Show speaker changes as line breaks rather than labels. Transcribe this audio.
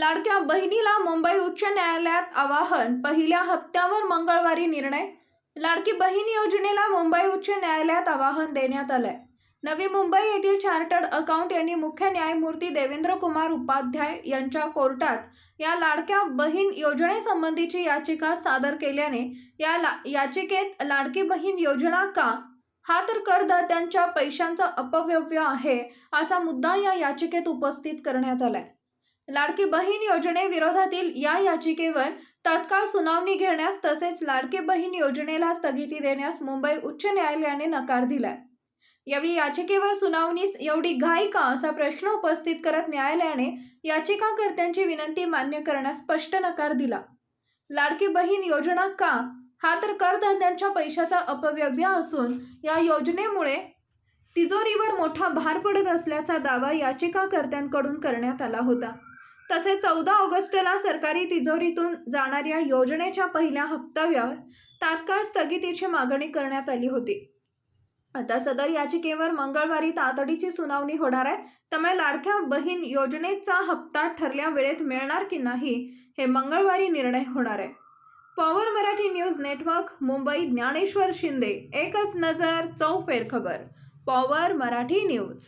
लाडक्या बहिणीला मुंबई उच्च न्यायालयात आवाहन पहिल्या हप्त्यावर मंगळवारी निर्णय. लाडकी बहीण योजनेला मुंबई उच्च न्यायालयात आवाहन देण्यात आलंय. नवी मुंबई येथील चार्टर्ड अकाउंट यांनी मुख्य न्यायमूर्ती देवेंद्र कुमार उपाध्याय यांच्या कोर्टात या लाडक्या बहीण योजनेसंबंधीची याचिका सादर केल्याने या ला याचिकेत लाडकी बहीण योजना का? हा तर करदात्यांच्या पैशांचा अपव्यव्य आहे असा मुद्दा या याचिकेत उपस्थित करण्यात आलाय. लाडकी बहीण योजनेविरोधातील या याचिकेवर तत्काळ सुनावणी घेण्यास तसेच लाडके बहीण योजनेला स्थगिती देण्यास मुंबई उच्च न्यायालयाने नकार दिलाय. यावेळी याचिकेवर सुनावणीस एवढी घाई का असा प्रश्न उपस्थित करत न्यायालयाने याचिकाकर्त्यांची विनंती मान्य करण्यास स्पष्ट नकार दिला. लाडकी बहीण योजना का? हा तर करदात्यांच्या पैशाचा अपव्यव्य असून या योजनेमुळे तिजोरीवर मोठा भार पडत असल्याचा दावा याचिकाकर्त्यांकडून करण्यात आला होता. तसेच चौदा ऑगस्टला सरकारी तिजोरीतून जाणाऱ्या योजनेच्या पहिल्या हप्त्यावर तात्काळ स्थगितीची मागणी करण्यात आली होती. आता सदर याचिकेवर मंगळवारी तातडीची सुनावणी होणार आहे. त्यामुळे लाडक्या बहीण योजनेचा हप्ता ठरल्या वेळेत मिळणार की नाही हे मंगळवारी निर्णय होणार आहे. Power Marathi news network Mumbai Dnyaneshwar Shinde एकच नजर चौफेर खबर पॉवर मराठी न्यूज.